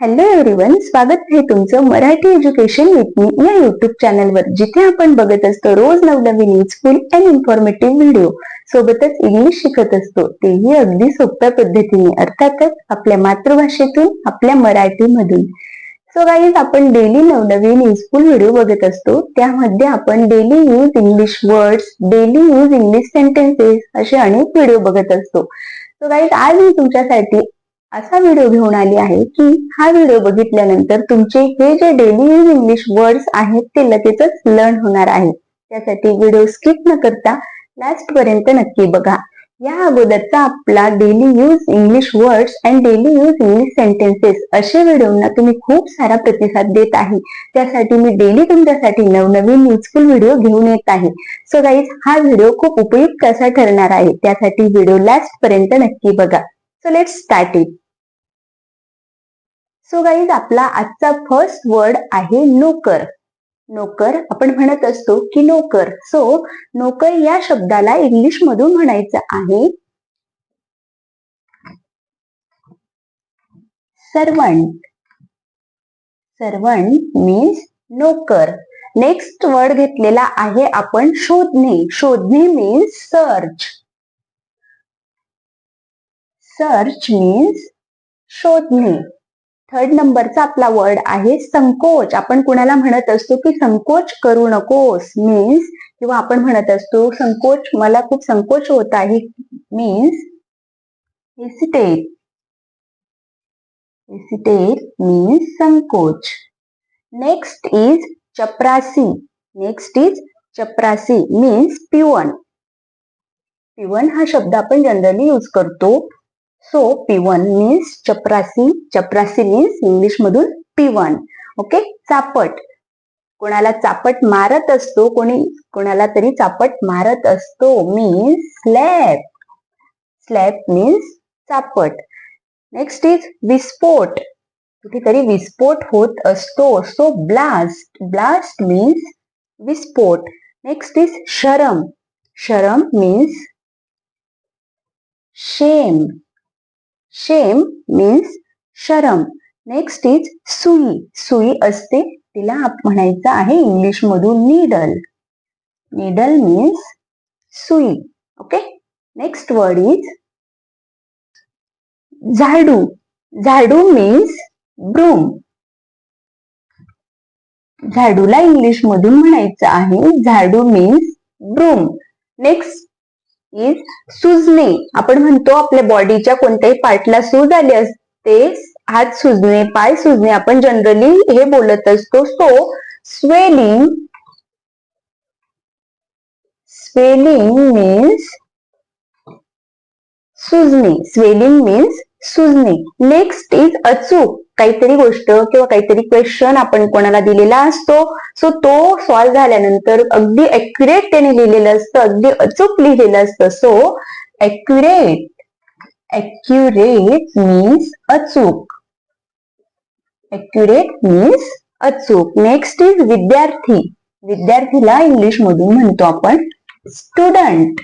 Hello everyone स्वागत आहे तुमचं मराठी एज्युकेशन विथ मी या युट्यूब चॅनलवर जिथे आपण बघत असतो रोज नवनवीन युजफुल अँड इन्फॉर्मेटिव्ह व्हिडिओ सोबतच इंग्लिश शिकत असतो तेही अगदी सोप्या पद्धतीने अर्थातच आपल्या मातृभाषेतून आपल्या मराठीमधून. सो गाईज आपण डेली नवनवीन युजफुल व्हिडिओ बघत असतो त्यामध्ये आपण daily use English words daily use English sentences असे अनेक व्हिडिओ बघत असतो. सो गाईज आज मी तुमच्यासाठी असा व्हिडिओ घेऊन आली आहे की हा व्हिडिओ बघितल्यानंतर तुमचे हे जे डेली यूज इंग्लिश वर्ड्स आहेत ते लगेचच लर्न होणार आहे. त्यासाठी व्हिडिओ स्किप न करता लास्ट पर्यंत नक्की बघा. या अगोदरचा आपला daily use English words and daily use English sentences असे व्हिडिओना तुम्ही खूप सारा प्रतिसाद देत आहे. त्यासाठी मी डेली तुमच्यासाठी नवनवीन युजफुल व्हिडिओ घेऊन येत आहे. सो गाईज हा व्हिडिओ खूप उपयुक्त असा ठरणार आहे. त्यासाठी व्हिडिओ लास्ट पर्यंत नक्की बघा. So let start it so guys आपला आजचा फर्स्ट वर्ड आहे नोकर. नोकर आपण म्हणत असतो की नोकर. सो नोकर या शब्दाला इंग्लिश मधून म्हणायचं आहे. सर्वंट सर्वंट मीन्स नोकर. नेक्स्ट वर्ड घेतलेला आहे आपण शोधणे. शोधणे मीन्स सर्च सर्च मीन्स शोधणे. थर्ड नंबरचा आपला वर्ड आहे संकोच. आपण कुणाला म्हणत असतो की संकोच करू नकोस मीन्स किंवा आपण म्हणत असतो संकोच मला खूप संकोच होत आहे मीन्स हेसिटेट हेसिटेट मीन्स संकोच. नेक्स्ट इज चपरासी नेक्स्ट इज चपरासी मीन्स पिवन पिवन हा शब्द आपण जनरली यूज करतो. सो पिवन मीन्स चपरासी चपरासी मीन्स इंग्लिश मधून पिवन ओके चापट. कोणाला चापट मारत असतो कोणी कोणाला तरी चापट मारत असतो मीन्स स्लॅब स्लॅब मीन्स चापट. नेक्स्ट इज विस्फोट. कुठेतरी विस्फोट होत असतो. सो ब्लास्ट ब्लास्ट मीन्स विस्फोट. नेक्स्ट इज शरम. शरम मीन्स शेम शेम मीन्स शरम. नेक्स्ट इज सुई. सुई असते तिला म्हणायचं आहे इंग्लिश मधून नीडल नीडल मीन्स सुई. ओके नेक्स्ट वर्ड इज झाडू. झाडू मीन्स ब्रूम झाडूला इंग्लिश मधून म्हणायचं आहे झाडू मीन्स ब्रूम नेक्स्ट इज सुजणे आपण म्हणतो आपल्या बॉडीच्या कोणत्याही पार्टला सूज आली असते हात सुजणे पाय सुजणे आपण जनरली हे बोलत असतो. सो स्वेलिंग स्वेलिंग मीन्स सुजणे स्वेलिंग मीन्स सुजणे नेक्स्ट इज अचूक. काहीतरी गोष्ट किंवा काहीतरी क्वेश्चन आपण कोणाला दिलेला असतो सो तो सॉल्व्ह झाल्यानंतर अगदी अॅक्युरेट त्याने लिहिलेलं असतं अगदी अचूक लिहिलेलं असतं. सो अॅक्युरेट अॅक्युरेट मीन्स अचूक. अॅक्युरेट मीन्स अचूक. नेक्स्ट इज विद्यार्थी. विद्यार्थीला इंग्लिश मधून म्हणतो आपण स्टुडंट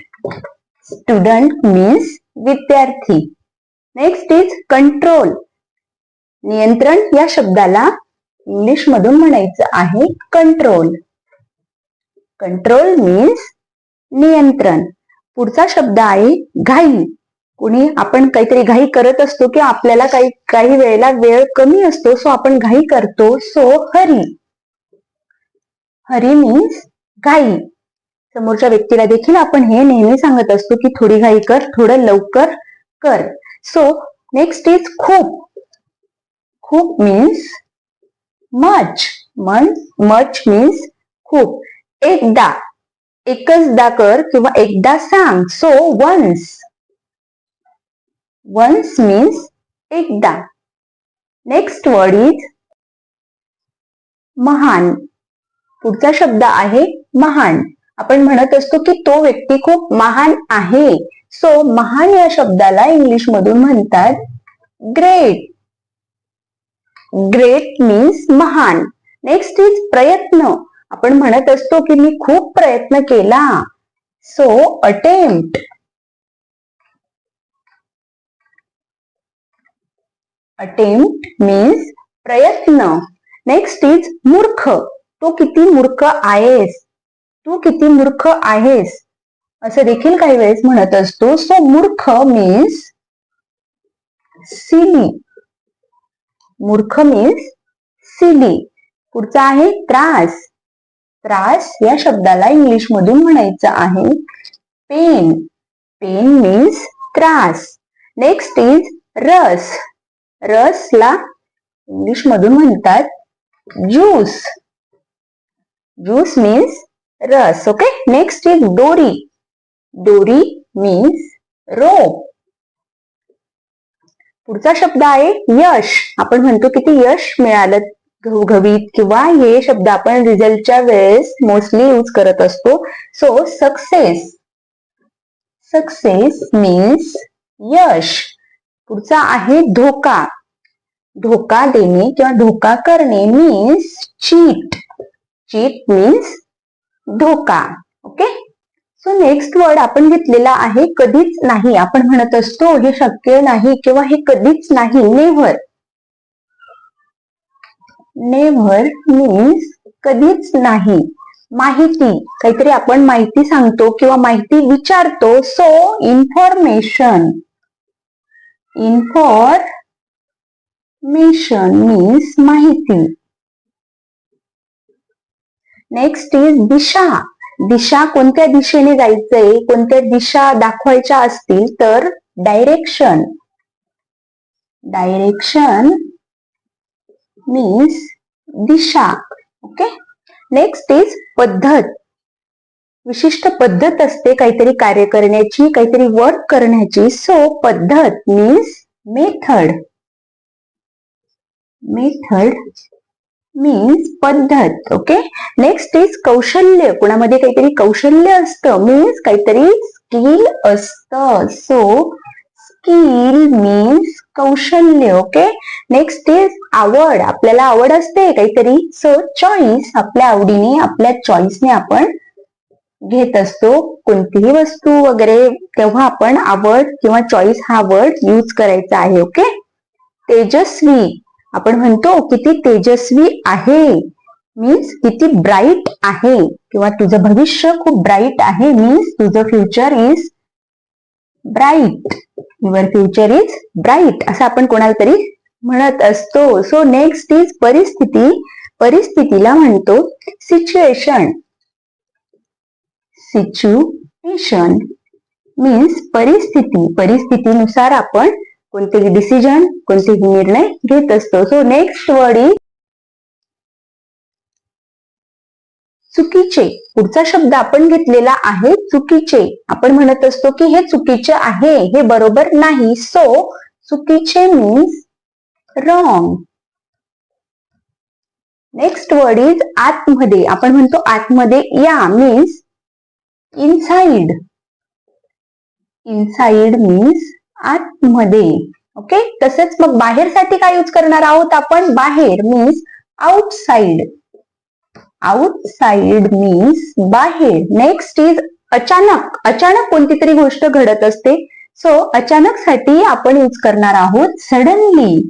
स्टुडंट मीन्स विद्यार्थी. नेक्स्ट इज कंट्रोल नियंत्रण या शब्दाला इंग्लिश मधून म्हणायचं आहे कंट्रोल कंट्रोल मीन्स नियंत्रण. पुढचा शब्द आहे घाई. कुणी आपण काहीतरी घाई करत असतो किंवा आपल्याला काही काही वेळेला वेळ कमी असतो सो आपण घाई करतो. सो हरी हरी मीन्स घाई. समोरच्या व्यक्तीला देखील आपण हे नेहमी सांगत असतो की थोडी घाई कर थोडं लवकर कर. सो नेक्स्ट इज खूप. खूप मीन्स मच मन मच मीन्स खूप. एकदा एकचदा कर किंवा एकदा सांग. सो वन्स वन्स मीन्स एकदा. नेक्स्ट वर्ड इज महान. पुढचा शब्द आहे महान. आपण म्हणत असतो की तो व्यक्ती खूप महान आहे. सो महान या शब्दाला इंग्लिश मधून म्हणतात ग्रेट ग्रेट मीन्स महान. नेक्स्ट इज प्रयत्न. आपण म्हणत असतो की मी खूप प्रयत्न केला. सो अटेम्प्ट अटेम्प्ट मीन्स प्रयत्न. नेक्स्ट इज मूर्ख. तो किती मूर्ख आहेस? तू किती मूर्ख आहेस? असं देखील काही वेळेस म्हणत असतो. सो मूर्ख मीन्स सिली मूर्ख मीन्स सिली पुढचा आहे त्रास. त्रास या शब्दाला इंग्लिश मधून म्हणायचं आहे पेन पेन मीन्स त्रास. नेक्स्ट इज रस. रसला इंग्लिश मधून म्हणतात ज्यूस ज्यूस मीन्स रस. ओके नेक्स्ट इज दोरी दोरी मीन्स रोप पुढचा शब्द आहे यश. आपण म्हणतो किती यश मिळालं घवघवीत किंवा हे शब्द आपण रिझल्टच्या वेळेस मोस्टली यूज करत असतो. सो सक्सेस सक्सेस मीन्स यश. पुढचा आहे धोका. धोका देणे किंवा धोका करणे मीन्स चीट चीट मीन्स धोका. ओके सो नेक्स्ट वर्ड आपण घेतलेला आहे कधीच नाही. आपण म्हणत असतो हे शक्य नाही किंवा हे कधीच नाही. नेव्हर नेव्हर मीन्स कधीच नाही. माहिती. काहीतरी आपण माहिती सांगतो किंवा माहिती विचारतो. सो इन्फॉर्मेशन इन्फॉर्मेशन मीन्स माहिती. नेक्स्ट इज दिशा. दिशा कोणत्या दिशेने जायचंय कोणत्या दिशा दाखवायच्या असतील तर डायरेक्शन डायरेक्शन मीन्स दिशा. ओके नेक्स्ट इज पद्धत. विशिष्ट पद्धत असते काहीतरी कार्य करण्याची काहीतरी वर्क करण्याची. सो पद्धत मीन्स मेथड मेथड मीन्स पद्धत ओके नेक्स्ट इज कौशल्य. कुणामध्ये काहीतरी कौशल्य असतं मीन्स काहीतरी स्किल असतं. सो स्किल मीन्स कौशल्य ओके नेक्स्ट इज आवड. आपल्याला आवड असते काहीतरी. सो चॉईस आपल्या आवडीने आपल्या चॉईसने आपण घेत असतो. कोणतीही वस्तू वगैरे तेव्हा आपण आवड किंवा चॉईस हा वर्ड यूज करायचा आहे ओके तेजस्वी. आपण म्हणतो किती तेजस्वी आहे. मीन्स किती ब्राईट आहे. किंवा तुझं भविष्य खूप ब्राईट आहे. मीन्स तुझं future is bright your future is bright असं आपण कोणाला तरी म्हणत असतो. सो नेक्स्ट इज परिस्थिती. परिस्थितीला म्हणतो सिच्युएशन सिच्युएशन मीन्स परिस्थिती. परिस्थितीनुसार आपण कोणतेही डिसिजन कोणतेही निर्णय घेत असतो. सो नेक्स्ट वर्ड इज चुकीचे. पुढचा शब्द आपण घेतलेला आहे चुकीचे. आपण म्हणत असतो की हे चुकीचे आहे हे बरोबर नाही. सो चुकीचे means wrong next word is आतमध्ये. आपण म्हणतो आतमध्ये या मीन्स इनसाइड इनसाइड मीन्स आतमध्ये. ओके? तसेच मग बाहेरसाठी काय यूज करणार आहोत आपण? बाहेर मीन्स आउटसाइड आउटसाइड मीन्स बाहेर. नेक्स्ट इज अचानक. अचानक कोणती तरी गोष्ट घडत असते. सो अचानक साठी आपण यूज करणार आहोत सडनली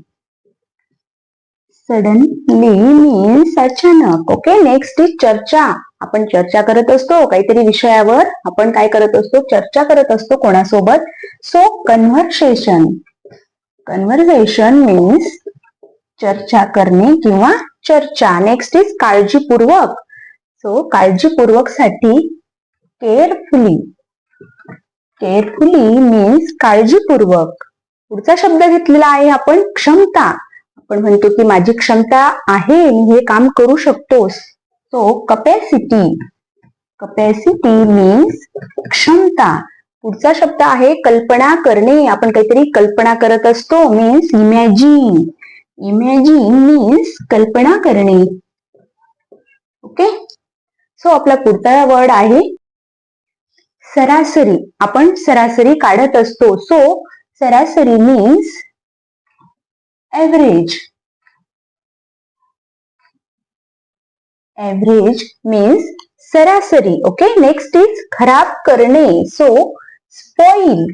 सडनली मीन्स अचानक ओके नेक्स्ट इज चर्चा. आपण चर्चा करत असतो काहीतरी विषयावर. आपण काय करत असतो? चर्चा करत असतो कोणासोबत. सो कन्व्हर्सेशन कन्व्हर्सेशन मीन्स चर्चा करणे किंवा चर्चा. नेक्स्ट इज काळजीपूर्वक. सो काळजीपूर्वकसाठी केअरफुली केअरफुली मीन्स काळजीपूर्वक. पुढचा शब्द घेतलेला आहे आपण क्षमता. आपण म्हणतो की माझी क्षमता आहे मी हे काम करू शकतोस. सो कपॅसिटी कपॅसिटी मीन्स क्षमता. पुढचा शब्द आहे कल्पना करणे. आपण काहीतरी कल्पना करत असतो मीन्स इमॅजिन इमॅजिन मीन्स कल्पना करणे. ओके सो आपला पुढचा वर्ड आहे सरासरी. आपण सरासरी काढत असतो. सो सरासरी मीन्स average. Average मीन्स सरासरी ओके नेक्स्ट इज खराब करणे सो स्पॉइल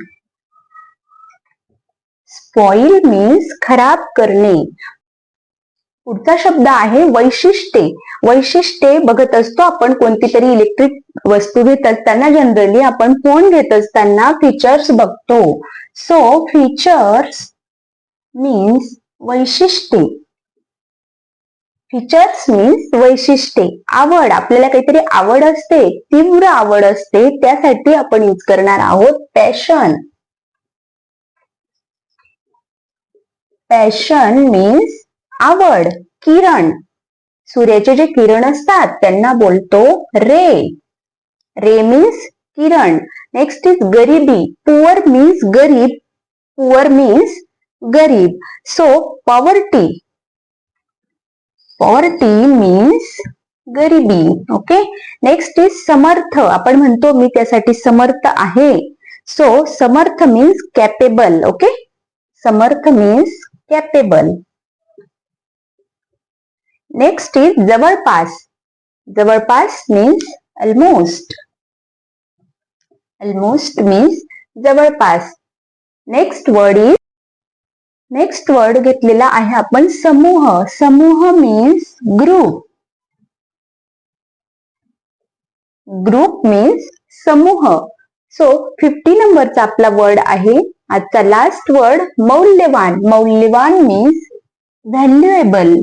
स्पॉइल मीन्स खराब करणे. पुढचा शब्द आहे वैशिष्ट्ये. वैशिष्ट्ये बघत असतो आपण कोणती तरी इलेक्ट्रिक वस्तू घेत असताना जनरली आपण फोन घेत असताना फीचर्स बघतो. सो फीचर्स मीन्स वैशिष्ट्ये. फीचर्स मीन्स वैशिष्ट्ये. आवड आपल्याला काहीतरी आवड असते तीव्र आवड असते त्यासाठी आपण यूज करणार आहोत पॅशन पॅशन मीन्स आवड किरण. सूर्याचे जे किरण असतात त्यांना बोलतो रे. रे मीन्स किरण. नेक्स्ट इज गरिबी. पुअर मीन्स गरीब. पुअर मीन्स गरीब. सो पॉवर्टी पॉवर्टी मीन्स गरिबी. ओके नेक्स्ट इज समर्थ. आपण म्हणतो मी त्यासाठी समर्थ आहे. सो समर्थ मीन्स कॅपेबल ओके समर्थ मीन्स कॅपेबल नेक्स्ट इज जवळपास. जवळपास मीन्स ऑलमोस्ट ऑलमोस्ट मीन्स जवळपास. Next word is next word घेतलेला आहे आपण समूह. समूह मीन्स ग्रुप ग्रुप मीन्स समूह. सो फिफ्टी नंबरचा आपला वर्ड आहे. आजचा लास्ट वर्ड मौल्यवान. मौल्यवान मीन्स व्हॅल्युएबल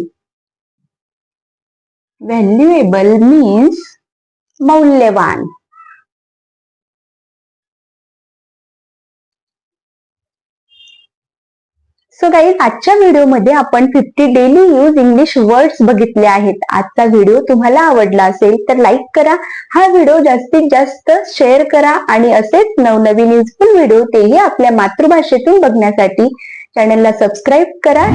व्हॅल्युएबल मीन्स मौल्यवान. सो गाईज आजच्या व्हिडिओमध्ये आपण fifty daily use English words बघितले आहेत. आजचा व्हिडिओ तुम्हाला आवडला असेल तर लाईक करा. हा व्हिडिओ जास्तीत जास्त शेअर करा आणि असेच नवनवीन युजफुल व्हिडिओ तेही आपल्या मातृभाषेतून बघण्यासाठी चॅनलला सबस्क्राईब करा.